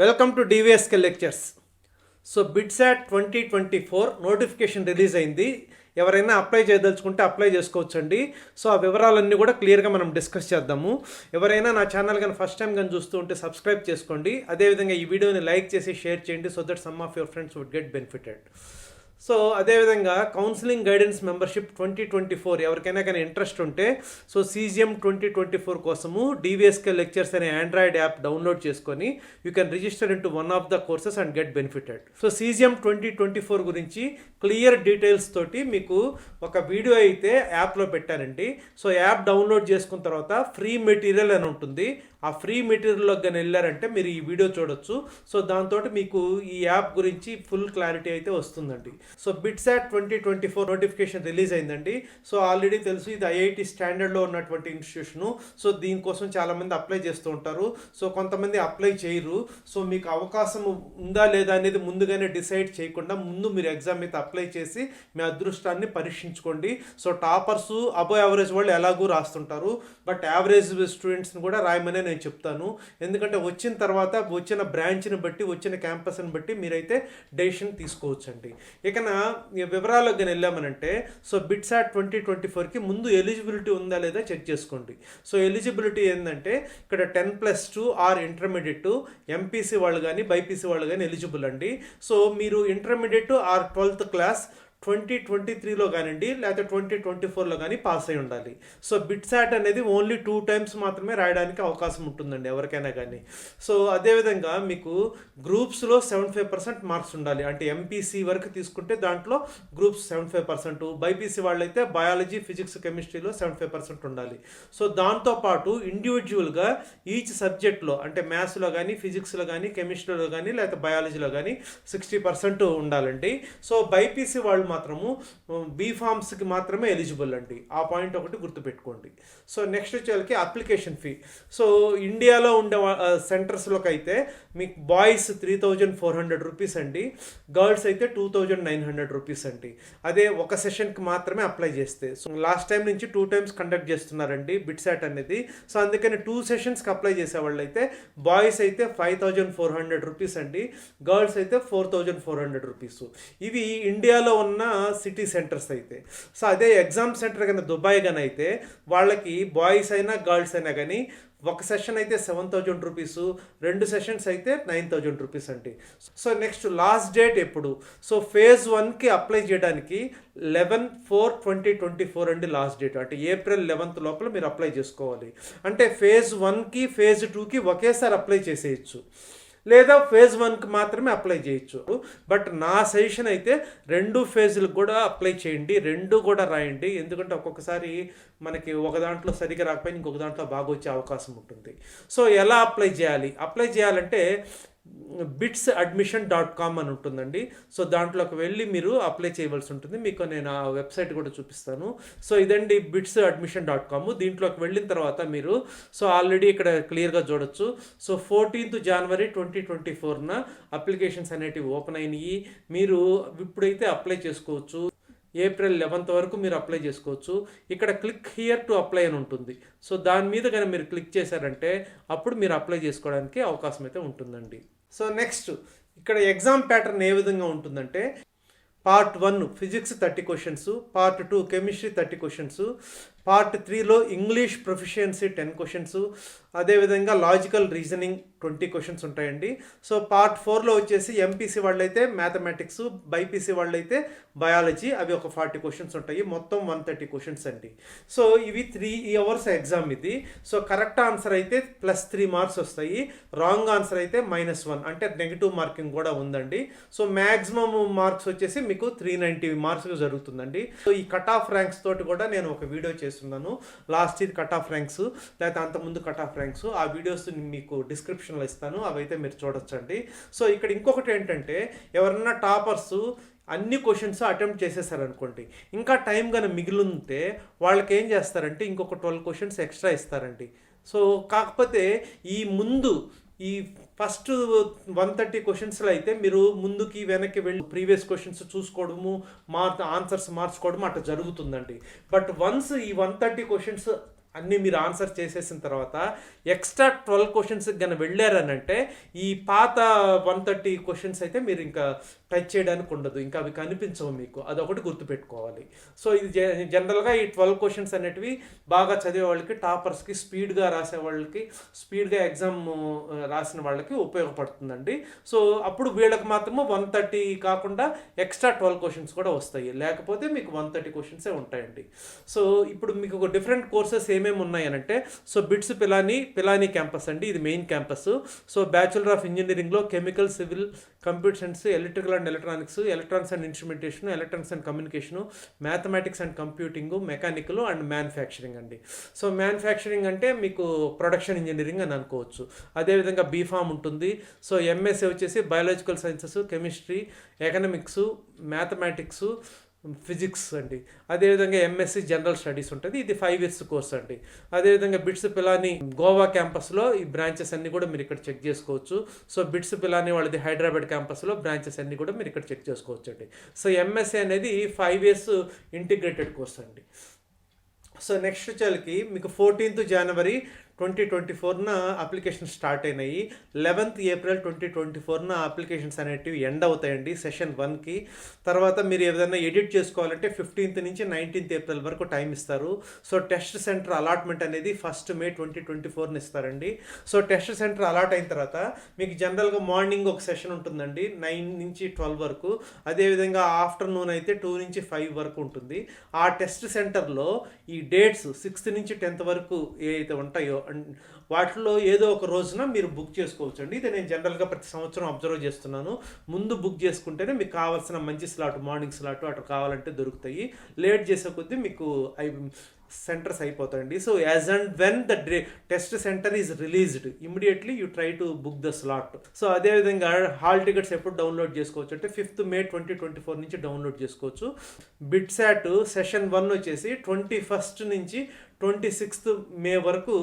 Welcome to DVSK lectures so BITSAT twenty twenty four notification release అయింది. ఎవరైనా apply చేయదలుచుకుంటే apply చేసుకోవచ్చండి. So ఆ వివరాలన్నీ కూడా క్లియర్గా మనం డిస్కస్ చేద్దాము. ఎవరైనా నా ఛానల్ కానీ ఫస్ట్ టైం కానీ చూస్తూ ఉంటే సబ్స్క్రైబ్ చేసుకోండి. అదేవిధంగా ఈ వీడియోని లైక్ చేసి షేర్ చేయండి. So that some of your friends would get benefited so అదేవిధంగా counselling guidance membership twenty twenty four ఎవరికైనా కానీ ఇంట్రెస్ట్ ఉంటే so CGM twenty twenty four కోసము డివిఎస్కే లెక్చర్స్ అనే ఆండ్రాయిడ్ యాప్ డౌన్లోడ్ చేసుకొని you can register into one of the courses and get benefited so CGM twenty twenty four గురించి clear details తోటి మీకు ఒక వీడియో అయితే యాప్లో పెట్టానండి. సో యాప్ డౌన్లోడ్ చేసుకున్న తర్వాత ఫ్రీ మెటీరియల్ అని ఉంటుంది. ఆ ఫ్రీ మెటీరియల్లోకి కానీ వెళ్ళారంటే మీరు ఈ వీడియో చూడొచ్చు. సో దాంతో మీకు ఈ యాప్ గురించి ఫుల్ క్లారిటీ అయితే వస్తుందండి. So BITSAT twenty twenty four notification release అయిందండి. సో ఆల్రెడీ తెలుసు ఇది ఐఐటి స్టాండర్డ్లో ఉన్నటువంటి ఇన్స్టిట్యూషను. సో దీనికోసం చాలామంది అప్లై చేస్తూ ఉంటారు. సో కొంతమంది అప్లై చేయరు. సో మీకు అవకాశం ఉందా లేదా అనేది ముందుగానే డిసైడ్ చేయకుండా ముందు మీరు ఎగ్జామ్ అయితే అప్లై చేసి మీ అదృష్టాన్ని పరీక్షించుకోండి. సో టాపర్స్ అబో యావరేజ్ వాళ్ళు ఎలాగూ రాస్తుంటారు. బట్ యావరేజ్ స్టూడెంట్స్ని కూడా రాయమనే నేను చెప్తాను. ఎందుకంటే వచ్చిన తర్వాత వచ్చిన బ్రాంచ్ని బట్టి వచ్చిన క్యాంపస్ని బట్టి మీరైతే డెసిషన్ తీసుకోవచ్చండి. ఇకన ఈ వివరాలకు కానీ వెళ్ళామనంటే సో బిట్సాట్ ట్వంటీ ట్వంటీ ఫోర్కి ముందు ఎలిజిబిలిటీ ఉందా లేదా చెక్ చేసుకోండి. సో ఎలిజిబిలిటీ ఏంటంటే ఇక్కడ ten plus two or intermediate MPC వాళ్ళు కానీ బైపీసీ వాళ్ళు కానీ ఎలిజిబుల్ అండి. సో మీరు intermediate or twelfth class twenty twenty త్రీలో కానివ్వండి లేకపోతే ట్వంటీ ట్వంటీ ఫోర్లో కానీ పాస్ అయి ఉండాలి. సో బిట్సాట్ అనేది ఓన్లీ టూ టైమ్స్ మాత్రమే రాయడానికి అవకాశం ఉంటుందండి ఎవరికైనా కానీ. సో అదేవిధంగా మీకు గ్రూప్స్లో సెవెంటీ ఫైవ్ పర్సెంట్ మార్క్స్ ఉండాలి. అంటే ఎంపీసీ వరకు తీసుకుంటే దాంట్లో groups seventy five percent BiPC వాళ్ళైతే బయాలజీ ఫిజిక్స్ కెమిస్ట్రీలో సెవెంటీ ఫైవ్ పర్సెంట్ ఉండాలి. సో దాంతోపాటు ఇండివిజువల్గా ఈచ్ సబ్జెక్ట్లో అంటే మ్యాథ్స్లో కానీ ఫిజిక్స్లో కానీ కెమిస్ట్రీలో కానీ లేకపోతే బయాలజీలో కానీ సిక్స్టీ పర్సెంట్ ఉండాలండి. సో బైపీసీ వాళ్ళు మాత్రము బీఫామ్స్కి మాత్రమే ఎలిజిబుల్ అండి. ఆ పాయింట్ ఒకటి గుర్తుపెట్టుకోండి. సో నెక్స్ట్ వచ్చేకి అప్లికేషన్ ఫీ. సో ఇండియాలో ఉండే సెంటర్స్లోకి అయితే మీకు boys three thousand four hundred rupees అండి. గర్ల్స్ అయితే two thousand nine hundred rupees అండి. అదే ఒక సెషన్కి మాత్రమే అప్లై చేస్తే. సో లాస్ట్ టైం నుంచి టూ టైమ్స్ కండక్ట్ చేస్తున్నారండి బిట్సాట్ అనేది. సో అందుకని టూ సెషన్స్కి అప్లై చేసేవాళ్ళు అయితే బాయ్స్ అయితే five thousand four hundred rupees అండి. గర్ల్స్ అయితే four thousand four hundred rupees. ఇవి ఇండియాలో ఉన్న సిటీ సెంటర్స్ అయితే. సో అదే ఎగ్జామ్ సెంటర్ కానీ దుబాయ్ కానీ అయితే వాళ్ళకి బాయ్స్ అయినా గర్ల్స్ అయినా కానీ ఒక సెషన్ అయితే సెవెన్ థౌజండ్ రూపీస్ రెండు సెషన్స్ అయితే నైన్ థౌజండ్ రూపీస్ అండి. సో నెక్స్ట్ లాస్ట్ డేట్ ఎప్పుడు? సో ఫేజ్ వన్కి అప్లై చేయడానికి eleven four twenty twenty four అండి లాస్ట్ డేట్ అంటే ఏప్రిల్ లెవెన్త్ లోపల మీరు అప్లై చేసుకోవాలి. అంటే ఫేజ్ వన్కి ఫేజ్ టూకి ఒకేసారి అప్లై చేసేయచ్చు. లేదా ఫేజ్ వన్కి మాత్రమే అప్లై చేయొచ్చు. బట్ నా సజెషన్ అయితే రెండు ఫేజులకు కూడా అప్లై చేయండి రెండు కూడా రాయండి. ఎందుకంటే ఒక్కొక్కసారి మనకి ఒక దాంట్లో సరిగ్గా రాకపోయినా ఇంకొక దాంట్లో బాగా వచ్చే అవకాశం ఉంటుంది. సో ఎలా అప్లై చేయాలి? అప్లై చేయాలంటే బిట్స్ అడ్మిషన్ డాట్ కామ్ అని ఉంటుందండి. సో దాంట్లోకి వెళ్ళి మీరు అప్లై చేయవలసి ఉంటుంది. మీకు నేను ఆ వెబ్సైట్ కూడా చూపిస్తాను. సో ఇదండి బిట్స్ అడ్మిషన్ డాట్ కామ్ దీంట్లోకి వెళ్ళిన తర్వాత మీరు సో ఆల్రెడీ ఇక్కడ క్లియర్గా చూడొచ్చు. So fourteenth January twenty twenty ఫోర్న applications అనేటివి ఓపెన్ అయినాయి. మీరు ఇప్పుడైతే అప్లై చేసుకోవచ్చు. ఏప్రిల్ లెవెన్త్ వరకు మీరు అప్లై చేసుకోవచ్చు. ఇక్కడ క్లిక్ హియర్ టు అప్లై అని ఉంటుంది. సో దాని మీద కానీ మీరు క్లిక్ చేశారంటే అప్పుడు మీరు అప్లై చేసుకోవడానికి అవకాశం అయితే ఉంటుందండి. సో నెక్స్ట్ ఇక్కడ ఎగ్జామ్ ప్యాటర్న్ ఏ విధంగా ఉంటుందంటే part one physics thirty questions part two chemistry thirty questions part త్రీలో ఇంగ్లీష్ ప్రొఫిషియన్సీ టెన్ క్వశ్చన్స్ అదేవిధంగా లాజికల్ రీజనింగ్ ట్వంటీ క్వశ్చన్స్ ఉంటాయండి. సో పార్ట్ ఫోర్లో వచ్చేసి ఎంపీసీ వాళ్ళైతే మ్యాథమెటిక్స్ బైపీసీ వాళ్ళైతే బయాలజీ అవి ఒక ఫార్టీ క్వశ్చన్స్ ఉంటాయి. మొత్తం వన్ థర్టీ క్వశ్చన్స్ అండి. సో ఇవి త్రీ అవర్స్ ఎగ్జామ్ ఇది. సో కరెక్ట్ ఆన్సర్ అయితే ప్లస్ త్రీ మార్క్స్ వస్తాయి. రాంగ్ ఆన్సర్ అయితే మైనస్ వన్ అంటే నెగిటివ్ మార్కింగ్ కూడా ఉందండి. సో మ్యాక్సిమం మార్క్స్ వచ్చేసి మీకు త్రీ నైంటీ మార్క్స్ జరుగుతుందండి. సో ఈ కట్ ఆఫ్ ర్యాంక్స్ తోటి కూడా నేను ఒక వీడియో చేస్తున్నాను. Last year cut off ranks లేకపోతే అంతకుముందు కట్ ఆఫ్ ర్యాంక్స్ ఆ వీడియోస్ మీకు డిస్క్రిప్షన్లో ఇస్తాను. అవైతే మీరు చూడొచ్చండి. సో ఇక్కడ ఇంకొకటి ఏంటంటే ఎవరన్నా టాపర్స్ అన్ని క్వశ్చన్స్ అటెంప్ట్ చేసేసారనుకోండి ఇంకా టైం కానీ మిగిలితే వాళ్ళకి ఏం చేస్తారంటే ఇంకొక ట్వెల్వ్ క్వశ్చన్స్ ఎక్స్ట్రా ఇస్తారండి. సో కాకపోతే ఈ ముందు ఈ ఫస్ట్ వన్ థర్టీ క్వశ్చన్స్లో అయితే మీరు ముందుకి వెనక్కి వెళ్ళి ప్రీవియస్ క్వశ్చన్స్ చూసుకోవడము మార్ ఆన్సర్స్ మార్చుకోవడము అట్లా జరుగుతుందండి. బట్ వన్స్ ఈ వన్ థర్టీ క్వశ్చన్స్ అన్నీ మీరు ఆన్సర్ చేసేసిన తర్వాత ఎక్స్ట్రా ట్వెల్వ్ క్వశ్చన్స్ కనుక వెళ్ళారనంటే ఈ పాత వన్ థర్టీ క్వశ్చన్స్ అయితే మీరు ఇంకా టచ్ చేయడానికి ఉండదు. ఇంకా అవి కనిపించవు మీకు. అదొకటి గుర్తుపెట్టుకోవాలి. సో ఇది జనరల్గా ఈ ట్వెల్వ్ క్వశ్చన్స్ అనేటివి బాగా చదివే వాళ్ళకి టాపర్స్కి స్పీడ్గా రాసే వాళ్ళకి స్పీడ్గా ఎగ్జామ్ రాసిన వాళ్ళకి ఉపయోగపడుతుందండి. సో అప్పుడు వీళ్ళకి మాత్రము వన్ థర్టీ కాకుండా ఎక్స్ట్రా ట్వెల్వ్ క్వశ్చన్స్ కూడా వస్తాయి. లేకపోతే మీకు వన్ థర్టీ క్వశ్చన్సే ఉంటాయండి. సో ఇప్పుడు మీకు ఒక డిఫరెంట్ కోర్సెస్ ఏమేమి ఉన్నాయనంటే so bits Pilani Pilani campus అండి ఇది main campus so bachelor of ఇంజనీరింగ్లో chemical civil computer science electrical and electronics electronics and instrumentation electronics and communication mathematics and computing mechanical and manufacturing అండి. సో మ్యానుఫ్యాక్చరింగ్ అంటే మీకు production engineering అని అనుకోవచ్చు. అదేవిధంగా B Pharm ఉంటుంది. సో ఎంఎస్సీ వచ్చేసి biological sciences chemistry economics mathematics physics అండి. అదేవిధంగా ఎంఎస్సి జనరల్ స్టడీస్ ఉంటుంది. ఇది ఫైవ్ ఇయర్స్ కోర్స్ అండి. అదేవిధంగా బిట్స్ పిలాని గోవా క్యాంపస్లో ఈ బ్రాంచెస్ అన్నీ కూడా మీరు ఇక్కడ చెక్ చేసుకోవచ్చు. సో బిట్స్ పిలాని వాళ్ళది హైదరాబాద్ క్యాంపస్లో బ్రాంచెస్ అన్నీ కూడా మీరు ఇక్కడ చెక్ చేసుకోవచ్చు అండి సో ఎంఎస్సి అనేది ఫైవ్ ఇయర్స్ ఇంటిగ్రేటెడ్ కోర్స్ అండి. సో నెక్స్ట్ వచ్చేకి మీకు ఫోర్టీన్త్ జనవరి ట్వంటీ ట్వంటీ ఫోర్న అప్లికేషన్ స్టార్ట్ అయినాయి. లెవెన్త్ ఏప్రిల్ ట్వంటీ ట్వంటీ ఫోర్న అప్లికేషన్స్ అనేటివి ఎండ్ అవుతాయండి సెషన్ వన్కి. తర్వాత మీరు ఏదైనా ఎడిట్ చేసుకోవాలంటే ఫిఫ్టీన్త్ నుంచి నైన్టీన్త్ ఏప్రిల్ వరకు టైం ఇస్తారు. సో టెస్ట్ సెంటర్ అలాట్మెంట్ అనేది ఫస్ట్ మే ట్వంటీ ట్వంటీ ఫోర్న ఇస్తారండి. సో టెస్ట్ సెంటర్ అలాట్ అయిన తర్వాత మీకు జనరల్గా మార్నింగ్ ఒక సెషన్ ఉంటుందండి నైన్ నుంచి ట్వెల్వ్ వరకు. అదేవిధంగా ఆఫ్టర్నూన్ అయితే టూ నుంచి ఫైవ్ వరకు ఉంటుంది. ఆ టెస్ట్ సెంటర్లో ఈ డేట్స్ సిక్స్త్ నుంచి టెన్త్ వరకు ఏ అయితే ఉంటాయో వాటిలో ఏదో ఒక రోజున మీరు బుక్ చేసుకోవచ్చు అండి ఇది నేను జనరల్గా ప్రతి సంవత్సరం అబ్జర్వ్ చేస్తున్నాను. ముందు బుక్ చేసుకుంటేనే మీకు కావాల్సిన మంచి స్లాట్ మార్నింగ్ స్లాట్ అటు కావాలంటే దొరుకుతాయి. లేట్ చేసే కొద్దీ మీకు అవి సెంటర్స్ అయిపోతాయండి. So as and when the day test centre is released immediately you try to book the slot. So అదేవిధంగా హాల్ టికెట్స్ ఎప్పుడు డౌన్లోడ్ చేసుకోవచ్చు అంటే fifth May twenty twenty four నుంచి డౌన్లోడ్ చేసుకోవచ్చు. బిట్సాట్ సెషన్ వన్ వచ్చేసి twenty first నుంచి twenty sixth May వరకు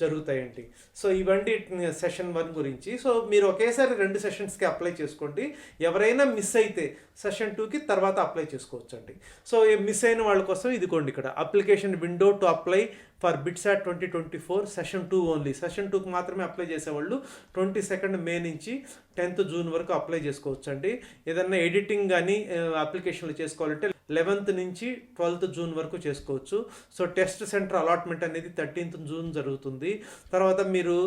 జరుగుతాయండి సో ఇవండి సెషన్ వన్ గురించి. సో మీరు ఒకేసారి రెండు సెషన్స్కి అప్లై చేసుకోండి. ఎవరైనా మిస్ అయితే సెషన్ టూకి తర్వాత అప్లై చేసుకోవచ్చండి. సో మిస్ అయిన వాళ్ళ కోసం ఇదిగోండి ఇక్కడ. Application window to apply for BITSAT twenty twenty four session two only. Session టూకి మాత్రమే అప్లై చేసేవాళ్ళు ట్వంటీ సెకండ్ మే నుంచి టెన్త్ జూన్ వరకు అప్లై చేసుకోవచ్చండి. ఏదన్నా ఎడిటింగ్ కానీ అప్లికేషన్లు చేసుకోవాలంటే లెవెన్త్ నుంచి ట్వెల్త్ జూన్ వరకు చేసుకోవచ్చు. సో టెస్ట్ సెంటర్ అలాట్మెంట్ అనేది థర్టీన్త్ జూన్ జరుగుతుంది. తర్వాత మీరు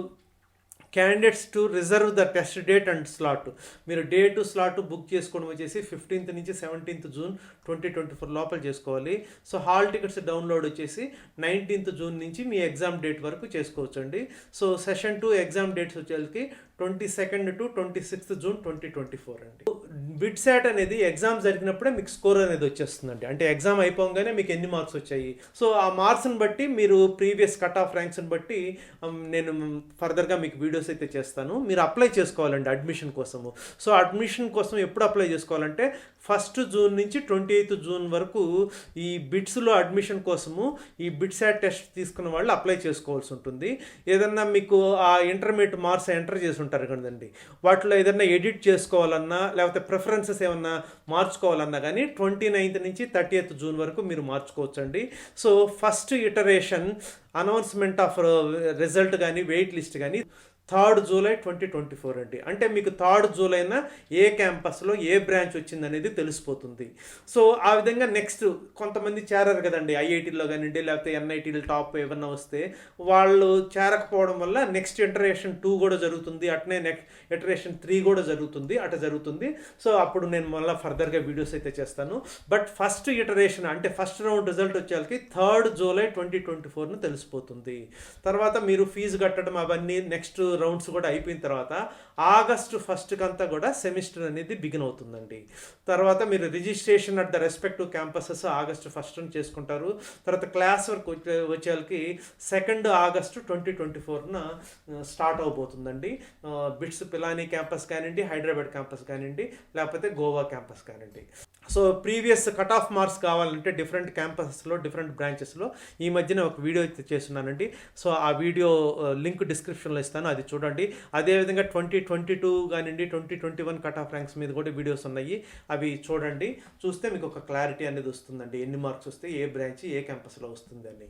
candidates to reserve the test date and slot మీరు డేట్ స్లాట్ బుక్ చేసుకోవడం వచ్చేసి ఫిఫ్టీన్త్ నుంచి seventeenth June twenty twenty four లోపల చేసుకోవాలి. సో హాల్ టికెట్స్ డౌన్లోడ్ వచ్చేసి నైన్టీన్త్ జూన్ నుంచి మీ ఎగ్జామ్ డేట్ వరకు చేసుకోవచ్చండి. So session two exam dates వచ్చేసి twenty second to twenty sixth June twenty twenty four అండి. బిట్సాట్ అనేది ఎగ్జామ్ జరిగినప్పుడే మీకు స్కోర్ అనేది వచ్చేస్తుందండి. అంటే ఎగ్జామ్ అయిపోగానే మీకు ఎన్ని మార్క్స్ వచ్చాయి? సో ఆ మార్క్స్ని బట్టి మీరు ప్రీవియస్ కట్ ఆఫ్ ర్యాంక్స్ని బట్టి నేను ఫర్దర్గా మీకు వీడియోస్ అయితే చేస్తాను. మీరు అప్లై చేసుకోవాలండి అడ్మిషన్ కోసము. సో అడ్మిషన్ కోసం ఎప్పుడు అప్లై చేసుకోవాలంటే ఫస్ట్ జూన్ నుంచి ట్వంటీ ఎయిత్ జూన్ వరకు ఈ బిట్స్లో అడ్మిషన్ కోసము ఈ బిట్సాట్ టెస్ట్ తీసుకున్న వాళ్ళు అప్లై చేసుకోవాల్సి ఉంటుంది. ఏదన్నా మీకు ఆ ఇంటర్మీడియట్ మార్క్స్ ఎంటర్ చేసి ఉంటారు కదండి. వాటిలో ఏదైనా ఎడిట్ చేసుకోవాలన్నా లేకపోతే ప్రిఫరెన్సెస్ ఏమన్నా మార్చుకోవాలన్నా కానీ ట్వంటీ నైన్త్ నుంచి థర్టీ జూన్ వరకు మీరు మార్చుకోవచ్చండి. So first iteration announcement of result కానీ వెయిట్ లిస్ట్ కానీ third July twenty twenty four అండి. అంటే మీకు థర్డ్ జూలైన ఏ క్యాంపస్లో ఏ బ్రాంచ్ వచ్చింది అనేది తెలిసిపోతుంది. సో ఆ విధంగా నెక్స్ట్ కొంతమంది చేరారు కదండి. ఐఐటీలో కానివ్వండి లేకపోతే ఎన్ఐటీలు టాప్ ఏమన్నా వస్తే వాళ్ళు చేరకపోవడం వల్ల నెక్స్ట్ ఇంటరేషన్ టూ కూడా జరుగుతుంది. అట్నే నెక్స్ట్ ఇటరేషన్ త్రీ కూడా జరుగుతుంది. అట జరుగుతుంది. సో అప్పుడు నేను మళ్ళీ ఫర్దర్గా వీడియోస్ అయితే చేస్తాను. బట్ ఫస్ట్ ఇటరేషన్ అంటే ఫస్ట్ రౌండ్ రిజల్ట్ వచ్చేకి థర్డ్ జూలై ట్వంటీ ట్వంటీ ఫోర్ను తెలిసిపోతుంది. తర్వాత మీరు ఫీజు కట్టడం అవన్నీ నెక్స్ట్ రౌండ్స్ కూడా అయిపోయిన తర్వాత ఆగస్టు ఫస్ట్కి అంతా కూడా సెమిస్టర్ అనేది బిగిన్ అవుతుందండి. తర్వాత మీరు registration at the respective campuses August first చేసుకుంటారు. తర్వాత క్లాస్ వర్క్ వచ్చే వచ్చేకి సెకండ్ ఆగస్టు ట్వంటీ ట్వంటీ ఫోర్న స్టార్ట్ అవబోతుందండి. బిట్స్ పిలానీ క్యాంపస్ కానివ్వండి హైదరాబాద్ క్యాంపస్ కానివ్వండి లేకపోతే గోవా క్యాంపస్ కానివ్వండి. So previous cut off marks కావాలంటే డిఫరెంట్ క్యాంపసెస్లో డిఫరెంట్ బ్రాంచెస్లో ఈ మధ్యన ఒక వీడియో అయితే చేస్తున్నానండి. సో ఆ వీడియో లింక్ డిస్క్రిప్షన్లో ఇస్తాను. అది చూడండి. అదేవిధంగా ట్వంటీ ట్వంటీ టూ కానివ్వండి twenty twenty one cut off ranks మీద కూడా వీడియోస్ ఉన్నాయి. అవి చూడండి. చూస్తే మీకు ఒక క్లారిటీ అనేది వస్తుందండి. ఎన్ని మార్క్స్ వస్తే ఏ బ్రాంచ్ ఏ క్యాంపస్లో వస్తుందండి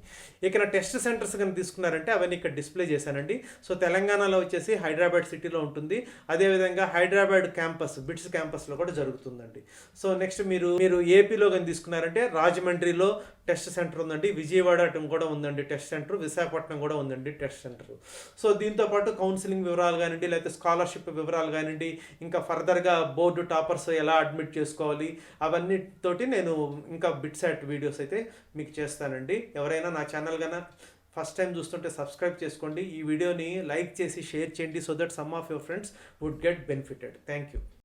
ఇక్కడ ఇక నా టెస్ట్ సెంటర్స్ కానీ తీసుకున్నారంటే అవన్నీ ఇక్కడ డిస్ప్లే చేశానండి. సో తెలంగాణలో వచ్చేసి హైదరాబాద్ సిటీలో ఉంటుంది. అదేవిధంగా హైదరాబాద్ క్యాంపస్ బిట్స్ క్యాంపస్లో కూడా జరుగుతుందండి. సో నెక్స్ట్ మీరు మీరు ఏపీలో కానీ తీసుకున్నారంటే రాజమండ్రిలో టెస్ట్ సెంటర్ ఉందండి విజయవాడ అటు కూడా ఉందండి టెస్ట్ సెంటర్ విశాఖపట్నం కూడా ఉందండి టెస్ట్ సెంటర్. సో దీంతో పాటు కౌన్సిలింగ్ వివరాలు కానివ్వండి లేకపోతే స్కాలర్షిప్ వివరాలు కానివ్వండి ఇంకా ఫర్దర్గా బోర్డు టాపర్స్ ఎలా అడ్మిట్ చేసుకోవాలి అవన్నీ తోటి నేను ఇంకా బిట్సాట్ వీడియోస్ అయితే మీకు చేస్తానండి. ఎవరైనా నా ఛానల్ కన్నా ఫస్ట్ టైం చూస్తుంటే సబ్స్క్రైబ్ చేసుకోండి. ఈ వీడియోని లైక్ చేసి షేర్ చేయండి so that some of your friends would get benefited. Thank you